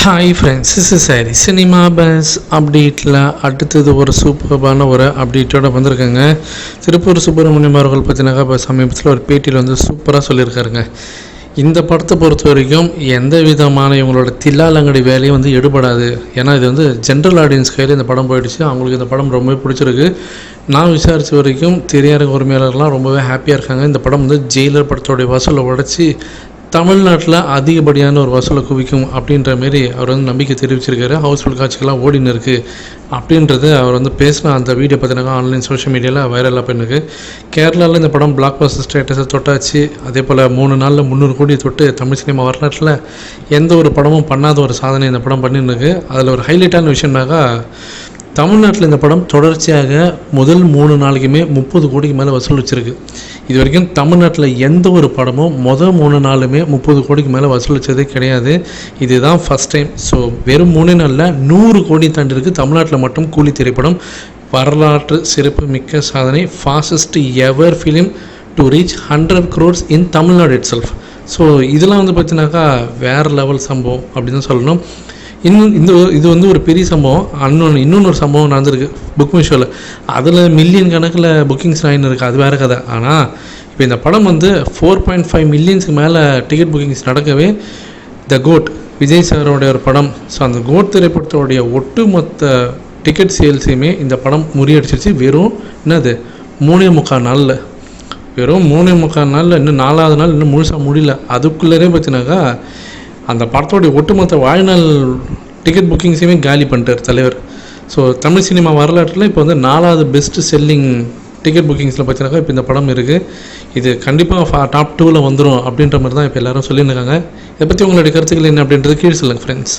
Hi friends is சாரி cinema buzz அப்டேட்டில் அடுத்தது ஒரு சூப்பர்பான ஒரு அப்டேட்டோட வந்திருக்காங்க. திருப்பூர் சுப்பிரமணியம் அவர்கள் பார்த்தீங்கன்னா இப்போ சமீபத்தில் ஒரு பேட்டியில் வந்து சூப்பராக சொல்லியிருக்காருங்க. இந்த படத்தை பொறுத்த வரைக்கும் எந்த விதமான இவங்களோட தில்லாலங்கடி வேலையும் வந்து எடுபடாது. ஏன்னா இது வந்து ஜென்ரல் ஆடியன்ஸ் கையில் இந்த படம் போயிடுச்சு. அவங்களுக்கு இந்த படம் ரொம்பவே பிடிச்சிருக்கு. நான் விசாரித்த வரைக்கும் திரையரங்க உரிமையாளர்லாம் ரொம்பவே ஹாப்பியாக இருக்காங்க. இந்த படம் வந்து ஜெயிலர் படத்தோடைய வசூலை உடச்சி தமிழ்நாட்டில் அதிகப்படியான ஒரு வசூலை குவிக்கும் அப்படின்ற மாரி அவர் வந்து நம்பிக்கை தெரிவிச்சிருக்காரு. ஹவுஸ்ஃபுல் காட்சிகள்லாம் ஓடின்னு இருக்குது அப்படின்றது அவர் வந்து பேசின அந்த வீடியோ பார்த்தினாக்கா ஆன்லைன் சோஷியல் மீடியாவில் வைரலாக பண்ணிருக்கு கேரளாவில் இந்த படம் பிளாக் பாஸ்டர் ஸ்டேட்டஸை தொட்டாச்சு. அதே போல் மூணு நாளில் முந்நூறு கோடி தொட்டு தமிழ் சினிமா வரலாற்றில் எந்த ஒரு படமும் பண்ணாத ஒரு சாதனை இந்த படம் பண்ணிருக்கு அதில் ஒரு ஹைலைட்டான விஷயம்னாக்கா தமிழ்நாட்டில் இந்த படம் தொடர்ச்சியாக முதல் மூணு நாளைக்குமே முப்பது கோடிக்கு மேலே வசூல் வச்சுருக்கு. இது வரைக்கும் தமிழ்நாட்டில் எந்த ஒரு படமும் முதல் மூணு நாளுமே முப்பது கோடிக்கு மேலே வசூல் வச்சதே கிடையாது. இதுதான் ஃபஸ்ட் டைம் ஸோ வெறும் மூணு நாளில் நூறு கோடி தாண்டிருக்கு தமிழ்நாட்டில் மட்டும் கூலி திரைப்படம். வரலாற்று சிறப்பு மிக்க சாதனை. Fastest ever film to reach hundred crores in Tamil Nadu itself so இதெல்லாம் வந்து பார்த்தீங்கன்னாக்கா வேறு லெவல் சம்பவம் அப்படின்னு சொல்லணும். இன்னும் இந்த இது வந்து ஒரு பெரிய சம்பவம். இன்னொன்று இன்னொன்று ஒரு சம்பவம் நடந்திருக்கு. புக் மிஷோவில் அதில் மில்லியன் கணக்கில் புக்கிங்ஸ் ஆகின்னு இருக்குது அது வேறு கதை. ஆனால் இப்போ இந்த படம் வந்து ஃபோர் பாயிண்ட் ஃபைவ் மில்லியன்ஸ்க்கு மேலே டிக்கெட் புக்கிங்ஸ் நடக்கவே த கோட் விஜய் சாரோடைய ஒரு படம். ஸோ அந்த கோட் திரைப்படத்தோடைய ஒட்டுமொத்த டிக்கெட் சேல்ஸையுமே இந்த படம் முறியடிச்சிருச்சு. வெறும் என்னது? மூணே முக்கால் நாளில். வெறும் மூணே முக்கால் நாளில் இன்னும் நாலாவது நாள் இன்னும் முழுசாக முடியல. அதுக்குள்ளரே பார்த்தீங்கன்னாக்கா அந்த படத்தோடைய ஒட்டுமொத்த வாழ்நாள் டிக்கெட் புக்கிங்ஸையுமே காலி பண்ணிட்டார் தலைவர். ஸோ தமிழ் சினிமா வரலாற்றில் இப்போ வந்து நாலாவது பெஸ்ட் செல்லிங் டிக்கெட் புக்கிங்ஸில் பார்த்தீங்கன்னாக்கா இப்போ இந்த படம் இருக்குது இது கண்டிப்பாக டாப் டூவில் வந்துடும் அப்படின்ற மாதிரி தான் இப்போ எல்லாரும் சொல்லியிருக்காங்க இதை பற்றி உங்களுடைய கருத்துக்கள் என்ன அப்படின்றது கீழே சொல்லுங்கள் ஃப்ரெண்ட்ஸ்